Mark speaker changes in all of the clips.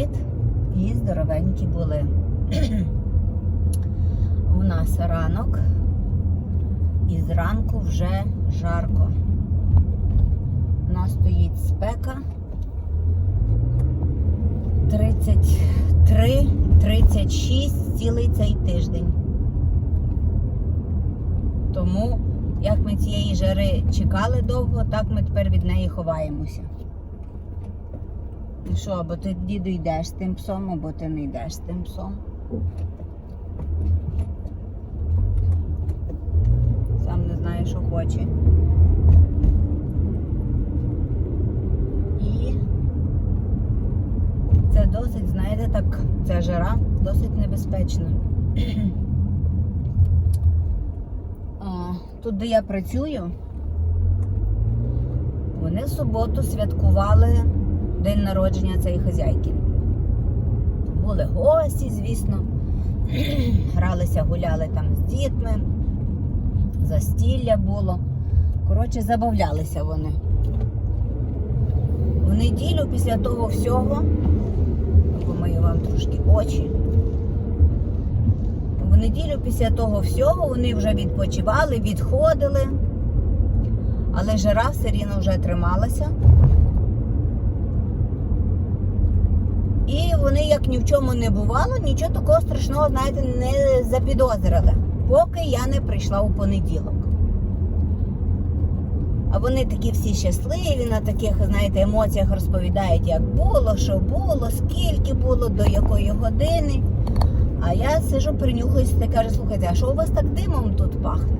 Speaker 1: привіт! І здоровенькі були. У нас ранок, і зранку вже жарко. У нас стоїть спека 33, 36 цілий цей тиждень. Тому, як ми цієї жари чекали довго, так ми тепер від неї ховаємося. І що, або ти діду йдеш з тим псом, або ти не йдеш з тим псом. Сам не знає, що хоче. І це досить, знаєте, так, ця жара досить небезпечна. Тут, де я працюю, вони в суботу святкували день народження цієї хазяйки. Були гості, звісно, гралися, гуляли там з дітьми, застілля було. Коротше, забавлялися вони. В неділю після того всього, помию вам трошки очі. В неділю після того всього вони вже відпочивали, відходили, але жара все рівно вже трималася. І вони, як ні в чому не бувало, нічого такого страшного, знаєте, не запідозрили, поки я не прийшла у понеділок. А вони такі всі щасливі, на таких, знаєте, емоціях розповідають, як було, що було, скільки було, до якої години. А я сижу, принюхуюся та кажу, слухайте, а що у вас так димом тут пахне?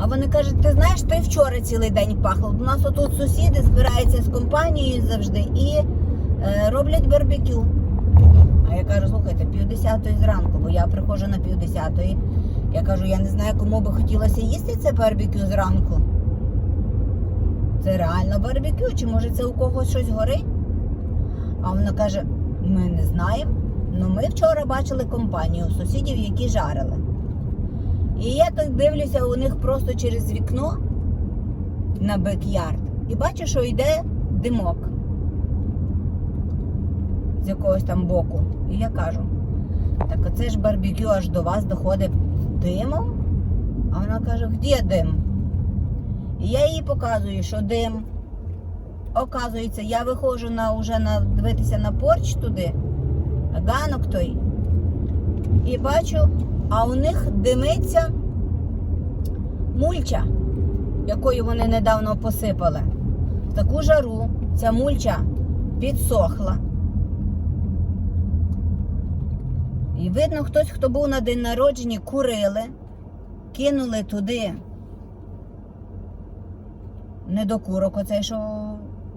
Speaker 1: А вони кажуть, ти знаєш, то й вчора цілий день пахло. У нас отут сусіди збираються з компанією завжди і е, роблять барбекю. А я кажу, слухайте, півдесятої зранку, бо я приходжу на півдесятої. Я кажу, я не знаю, кому би хотілося їсти це барбекю зранку. Це реально барбекю, чи може це у когось щось горить? А вона каже, ми не знаємо. Ну ми вчора бачили компанію сусідів, які жарили. І я так дивлюся у них просто через вікно на бек-ярд і бачу, що йде димок з якогось там боку. І я кажу, так оце ж барбекю аж до вас доходить димом. А вона каже, де дим? І я їй показую, що дим. Оказується, я виходжу на вже на дивитися на порч туди, ганок той, і бачу, а у них димиться мульча, якою вони недавно посипали. В таку жару ця мульча підсохла. І видно, хтось, хто був на день народження, курили, кинули туди недокурок, оцей, що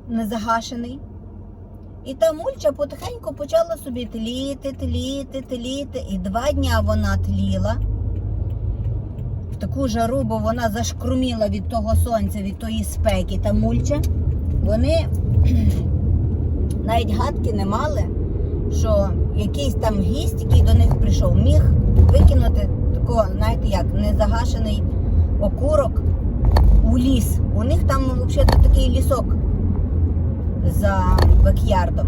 Speaker 1: не загашений. І та мульча потихеньку почала собі тліти, тліти, тліти. І два дня вона тліла в таку жару, бо вона зашкруміла від того сонця, від тої спеки та мульча. Вони навіть гадки не мали, що якийсь там гість, який до них прийшов, міг викинути такого, знаєте як, незагашений окурок у ліс. У них там взагалі такий лісок за бекярдом.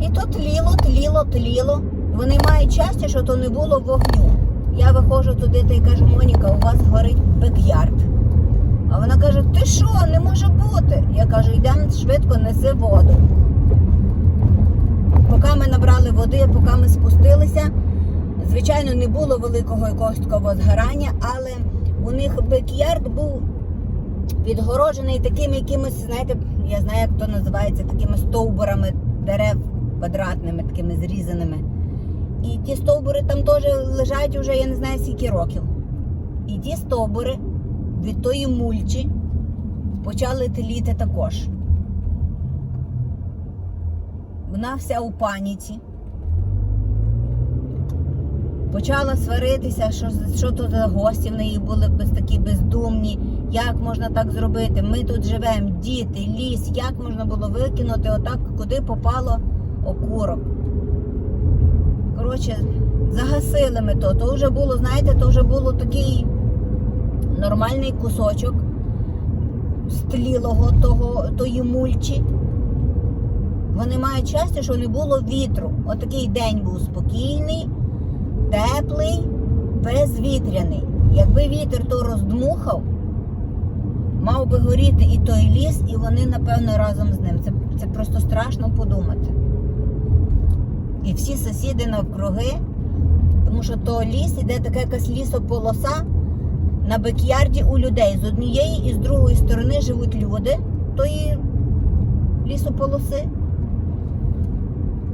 Speaker 1: І то тліло, тліло, тліло. Вони мають щастя, що то не було вогню. Я виходжу туди та й кажу, Моніка, у вас горить бекярд. А вона каже, ти що, не може бути? Я кажу, йдемо швидко, неси воду. Поки ми набрали води, поки ми спустилися, звичайно, не було великого якогось такого згорання, але у них бекярд був відгороджений такими якимось, знаєте, я знаю, як то називається, такими стовбурами дерев квадратними, такими зрізаними. І ті стовбури там теж лежать уже, я не знаю, скільки років. І ті стовбури від тої мульчі почали тліти також. Вона вся у паніці. Почала сваритися, що, що то за гості в неї були без такі бездумні. Як можна так зробити? Ми тут живемо, діти, ліс. Як можна було викинути отак, куди попало окурок? Коротше, загасили ми то. То вже було, знаєте, то вже було такий нормальний кусочок. стлілого того, тої мульчі. Вони мають щастя, що не було вітру. Отакий день був спокійний, теплий, безвітряний. Якби вітер то роздмухав, мав би горіти і той ліс, і вони, напевно, разом з ним. Це, це просто страшно подумати. І всі сусіди навкруги, тому що то ліс, іде така якась лісополоса на бекярді у людей. З однієї і з другої сторони живуть люди тої лісополоси.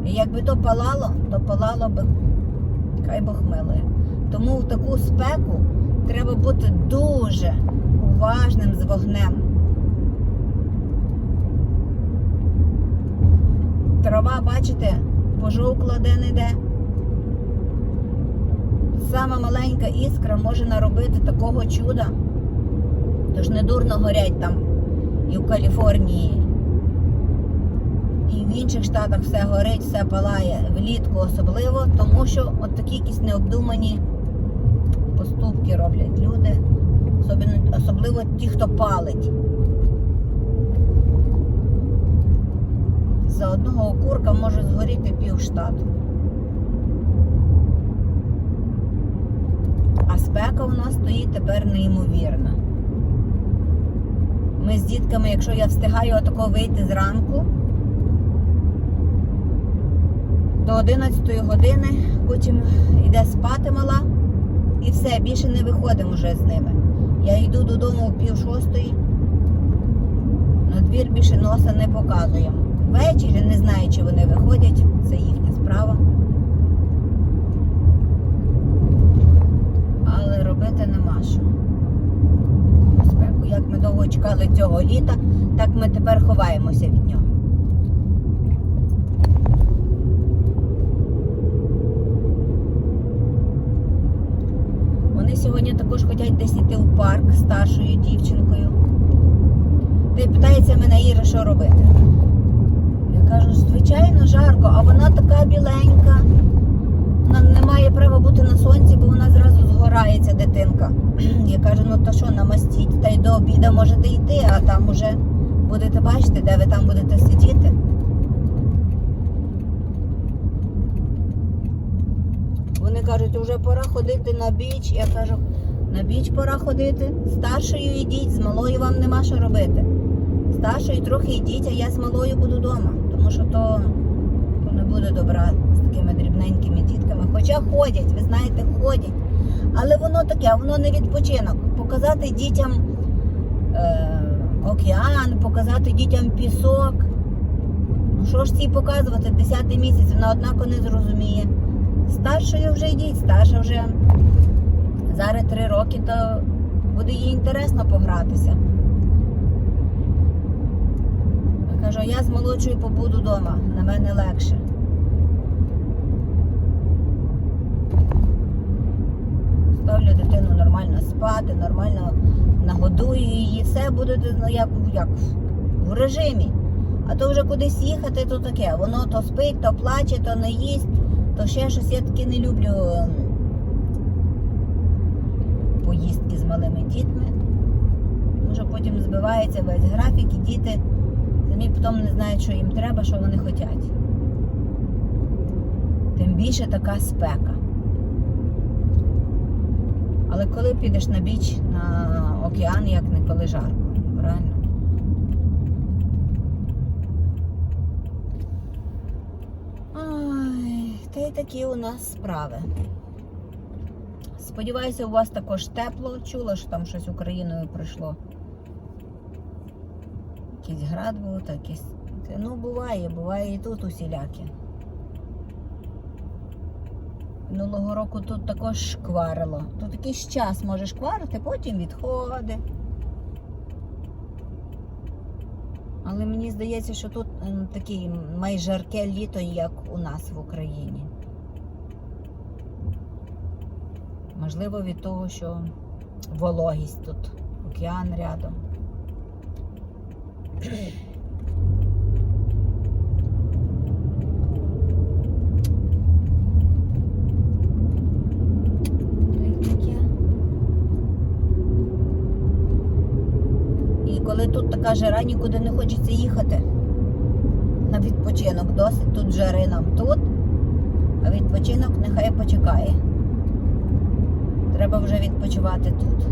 Speaker 1: І якби то палало, то палало би, хай Бог милує. Тому в таку спеку треба бути дуже уважним з вогнем. Трава, бачите, пожовкла де-не-де. Сама маленька іскра може наробити такого чуда. Тож не дурно горять там і в Каліфорнії, і в інших штатах все горить, все палає влітку особливо, тому що от такі якісь необдумані поступки роблять люди, особливо, ті, хто палить. За одного окурка може згоріти пів штату. А спека у нас стоїть тепер неймовірна. Ми з дітками, якщо я встигаю отако вийти зранку до 11 години, потім йде спати мала і все, більше не виходимо вже з ними. Я йду додому в пів шостої, на двір більше носа не показуємо. Ввечері не знаю, чи вони виходять, це їхня справа. Але робити нема що. Спеку. Як ми довго чекали цього літа, так ми тепер ховаємося від нього. Вони сьогодні також хочуть десь йти в парк з старшою дівчинкою. Й питається мене Іра, що робити. Я кажу, звичайно, жарко, а вона така біленька. Вона не має права бути на сонці, бо вона зразу згорається, дитинка. Я кажу, ну то що, намастіть, та й до обіда можете йти, а там уже будете бачити, де ви там будете сидіти. Вони кажуть, вже пора ходити на біч. Я кажу, на біч пора ходити. Старшою йдіть, з малою вам нема що робити. Старшою трохи йдіть, а я з малою буду вдома. Тому що то, то не буде добра з такими дрібненькими дітками. Хоча ходять, ви знаєте, ходять. Але воно таке, воно не відпочинок. Показати дітям е, океан, показати дітям пісок. Ну що ж цій показувати? Десятий місяць, вона однако не зрозуміє. Старшою вже йдіть, старша вже зараз три роки, то буде їй інтересно погратися. Я кажу, я з молодшою побуду вдома, на мене легше. Ставлю дитину нормально спати, нормально нагодую її, все буде ну, як, як в режимі. А то вже кудись їхати, то таке. Воно то спить, то плаче, то не їсть, то ще щось. Я таки не люблю ем, поїздки з малими дітьми. Що потім збивається весь графік і діти самі потім не знають, що їм треба, що вони хочуть. Тим більше така спека. Але коли підеш на біч, на океан, як не коли жарко, правильно? Ой, та й такі у нас справи. Сподіваюся, у вас також тепло. Чула, що там щось Україною прийшло. Якийсь град був, та якийсь. Ну, буває, буває і тут усілякі. Минулого року тут також шкварило. Тут якийсь час може шкварити, потім відходить. Але мені здається, що тут таке майже жарке літо, як у нас в Україні. Можливо, від того, що вологість тут, океан рядом. І коли тут така жара, нікуди не хочеться їхати. На відпочинок досить тут жари нам тут, а відпочинок нехай почекає. Треба вже відпочивати тут.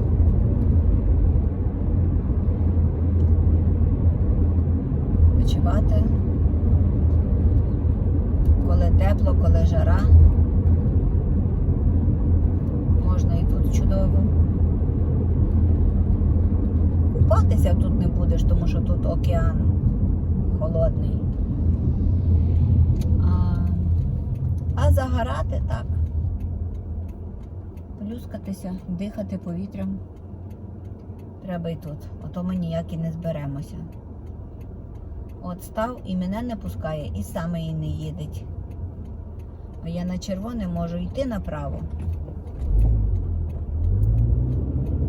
Speaker 1: Відпочивати. Коли тепло, коли жара. Можна і тут чудово. Купатися тут не будеш, тому що тут океан холодний. А, а загорати так. Плюскатися, дихати повітрям. Треба і тут. А то ми ніяк і не зберемося. От став і мене не пускає, і саме і не їдеть. А я на червоне можу йти направо.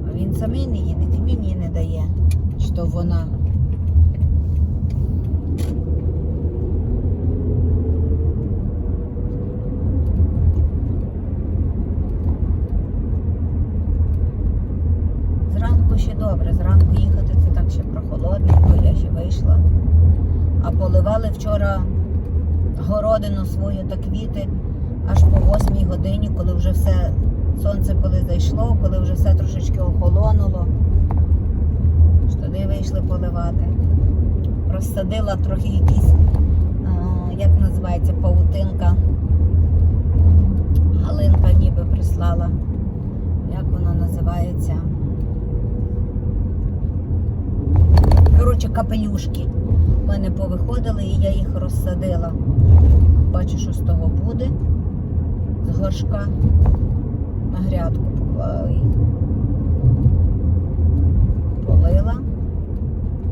Speaker 1: А він самий не їде і мені не дає, що вона. Зранку ще добре, зранку їхати це так ще прохолодненько, я ще вийшла. А поливали вчора городину свою та квіти аж по 8 годині, коли вже все сонце коли зайшло, коли вже все трошечки охолонуло. Штани вийшли поливати. Розсадила трохи якісь, а, як називається, павутинка. Галинка ніби прислала. Як вона називається? Коротше, капелюшки. У мене повиходили і я їх розсадила. Бачу, що з того буде. З горшка на грядку. Полила.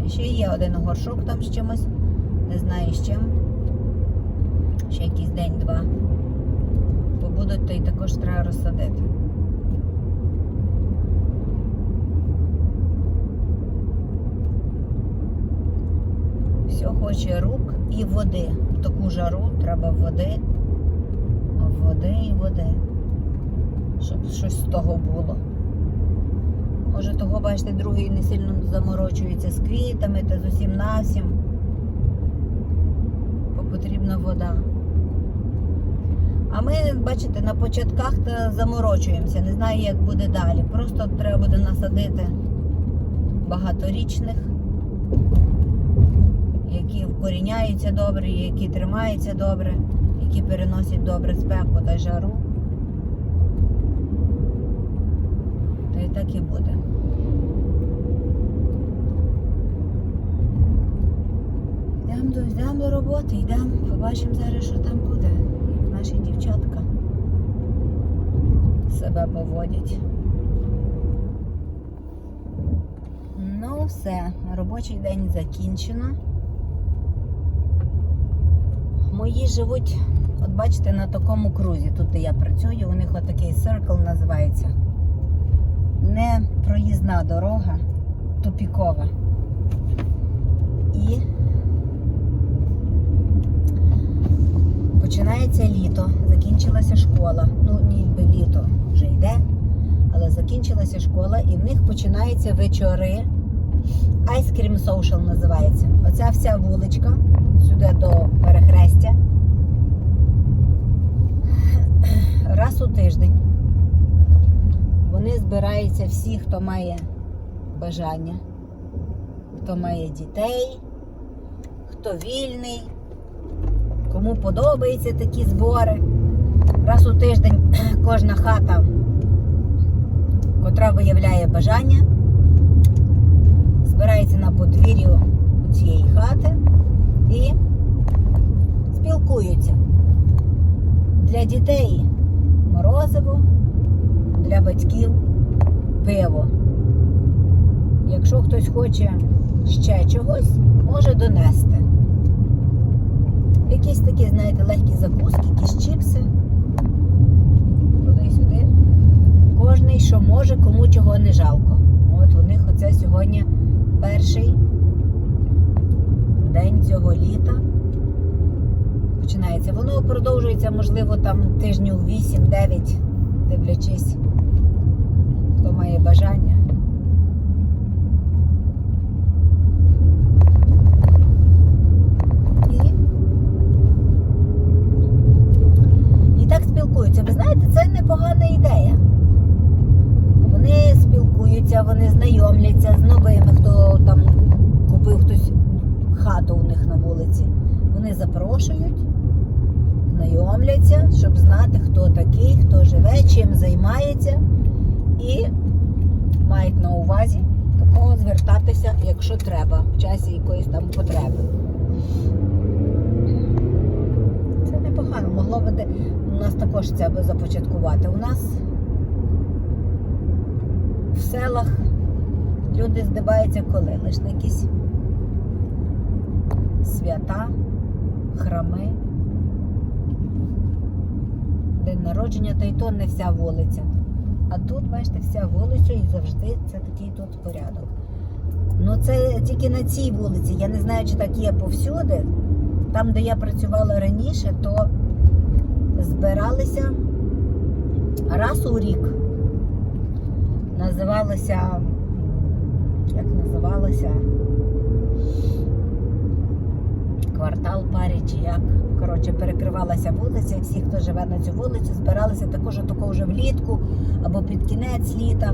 Speaker 1: І ще є один горшок там з чимось. Не знаю з чим. Ще якийсь день-два. Побудуть, то й також треба розсадити. Все рук і води. В таку жару треба води, води і води. Щоб щось з того було. Може того, бачите, другий не сильно заморочується з квітами та з усім навсім. Бо потрібна вода. А ми, бачите, на початках заморочуємося. Не знаю, як буде далі. Просто треба буде насадити багаторічних які вкоріняються добре, які тримаються добре, які переносять добре спеку та жару. Та й так і буде. Йдемо до, йдемо до роботи, йдемо, побачимо зараз, що там буде. Як наші дівчатка себе поводять. Ну, все, робочий день закінчено. Мої живуть, от бачите, на такому крузі. Тут де я працюю, у них отакий circle називається. Не проїзна дорога, тупікова. І починається літо, закінчилася школа. Ну, ніби літо вже йде, але закінчилася школа і в них починаються вечори. Ice Cream Social називається. Оця вся вуличка сюди до перехрестя. Раз у тиждень вони збираються всі, хто має бажання, хто має дітей, хто вільний, кому подобаються такі збори. Раз у тиждень кожна хата, котра виявляє бажання, збирається на подвір'ю цієї хати і спілкуються. Для дітей морозиво, для батьків пиво. Якщо хтось хоче ще чогось, може донести. Якісь такі, знаєте, легкі закуски, якісь чіпси. Туди-сюди. Кожний, що може, кому чого не жалко. От у них оце сьогодні перший день цього літа. Починається. Воно продовжується, можливо, там тижнів 8-9, дивлячись, хто має бажання. І, і так спілкуються. Ви знаєте, це непогана ідея. Вони спілкуються, вони знайомляться з новими. Вони запрошують, знайомляться, щоб знати, хто такий, хто живе, чим займається. І мають на увазі до кого звертатися, якщо треба, в часі якоїсь там потреби. Це непогано, могло би у нас також це би започаткувати. У нас в селах люди здибаються коли? Лише на якісь свята, храми, день народження, та й то не вся вулиця. А тут, бачите, вся вулиця і завжди це такий тут порядок. Ну це тільки на цій вулиці. Я не знаю, чи так є повсюди. Там, де я працювала раніше, то збиралися раз у рік. Називалося. Як називалося? Квартал парі чи як. Коротше, перекривалася вулиця, всі, хто живе на цю вулицю, збиралися також такого вже влітку або під кінець літа.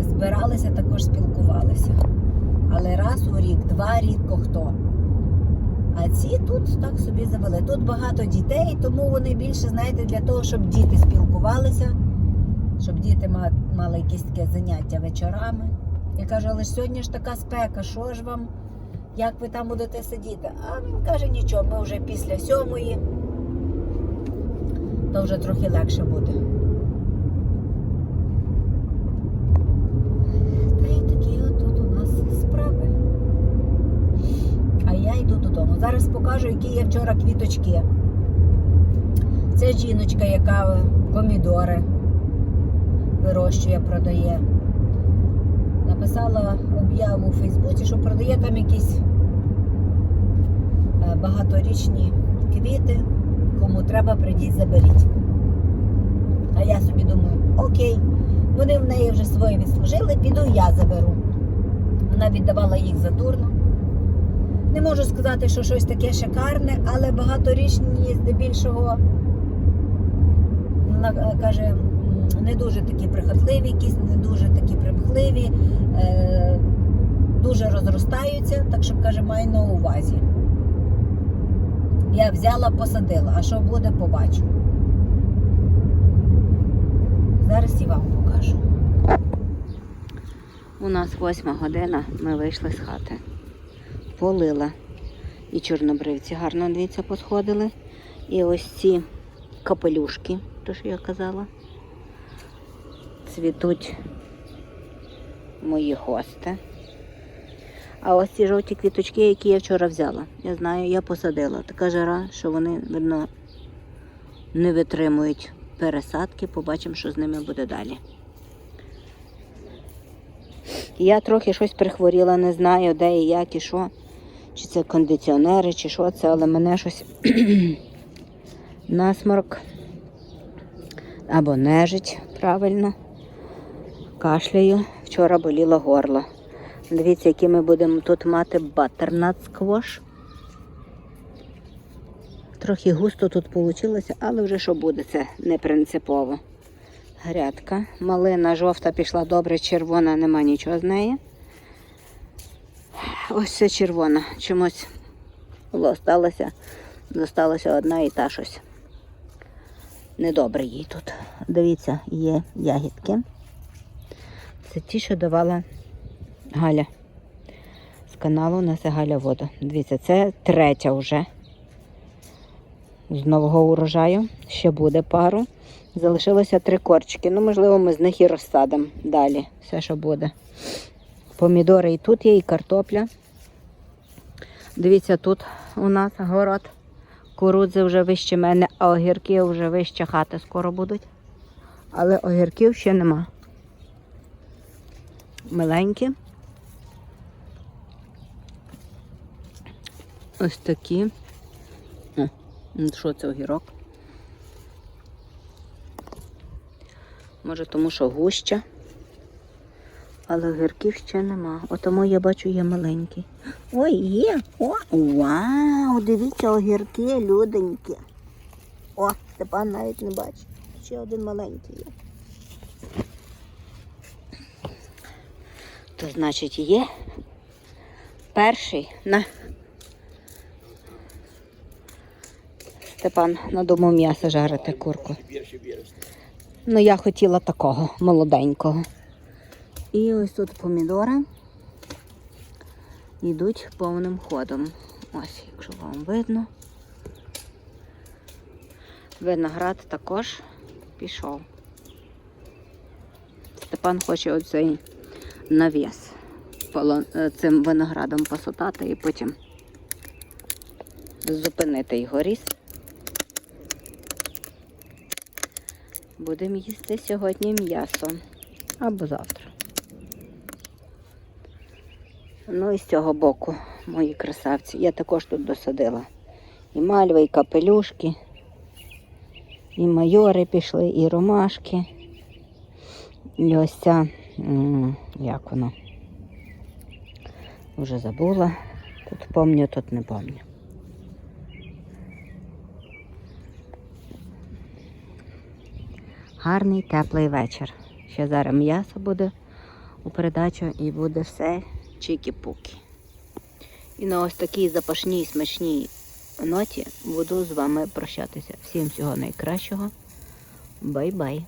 Speaker 1: Збиралися, також спілкувалися. Але раз у рік, два рідко хто. А ці тут так собі завели. Тут багато дітей, тому вони більше, знаєте, для того, щоб діти спілкувалися, щоб діти мали якісь таке заняття вечорами. Я кажу, але ж сьогодні ж така спека, що ж вам, як ви там будете сидіти? А він каже, нічого, ми вже після сьомої, то вже трохи легше буде. Та й такі от тут у нас справи. А я йду додому. Зараз покажу, які я вчора квіточки. Це жіночка, яка помідори вирощує, продає. Написала об'яву у Фейсбуці, що продає там якісь е, багаторічні квіти. Кому треба, прийдіть, заберіть. А я собі думаю, окей, вони в неї вже свої відслужили, піду я заберу. Вона віддавала їх задурно. Не можу сказати, що щось таке шикарне, але багаторічні здебільшого вона е, каже, не дуже такі прихотливі, якісь не дуже такі примхливі, е, дуже розростаються, так що каже, май на увазі. Я взяла, посадила, а що буде, побачу. Зараз і вам покажу. У нас восьма година, ми вийшли з хати. Полила. І чорнобривці гарно, дивіться, посходили. І ось ці капелюшки, то що я казала, цвітуть мої хости. А ось ці жовті квіточки, які я вчора взяла. Я знаю, я посадила. Така жара, що вони, видно, не витримують пересадки. Побачимо, що з ними буде далі. Я трохи щось прихворіла, не знаю, де і як і що. Чи це кондиціонери, чи що це, але мене щось насморк або нежить, правильно. Кашляю. Вчора боліло горло. Дивіться, які ми будемо тут мати батернат сквош. Трохи густо тут вийшло, але вже що буде, це не принципово. Грядка. Малина жовта пішла добре, червона, нема нічого з неї. Ось це червона. Чомусь осталося, зосталася одна і та щось. Недобре їй тут. Дивіться, є ягідки. Це ті, що давала Галя. З каналу несе Галя воду. Дивіться, це третя вже. З нового урожаю. Ще буде пару. Залишилося три корчики. Ну, можливо, ми з них і розсадимо далі. Все, що буде. Помідори і тут є, і картопля. Дивіться, тут у нас город. Курудзи вже вище мене, а огірки вже вище хати скоро будуть. Але огірків ще нема. Миленькі. Ось такі. Ну що це огірок? Може, тому що гуща. Але огірків ще нема. Отому я бачу є маленький. Ой, є. О, вау! Дивіться, огірки люденькі. О, Степан навіть не бачить. Ще один маленький є. то значить є. Перший на. Степан надумав м'ясо жарити курку. Ну, я хотіла такого молоденького. І ось тут помідори йдуть повним ходом. Ось, якщо вам видно. Виноград також пішов. Степан хоче оцей навіс е, цим виноградом посотати і потім зупинити його ріст. Будемо їсти сьогодні м'ясо або завтра. Ну і з цього боку, мої красавці, я також тут досадила. І мальви, і капелюшки, і майори пішли, і ромашки. І ось ця, як воно, вже забула. Тут помню, тут не помню. Гарний теплий вечір. Ще зараз м'ясо буде у передачу і буде все Чікі-пуки. І на ось такій запашній смачній ноті буду з вами прощатися. Всім всього найкращого. Бай-бай!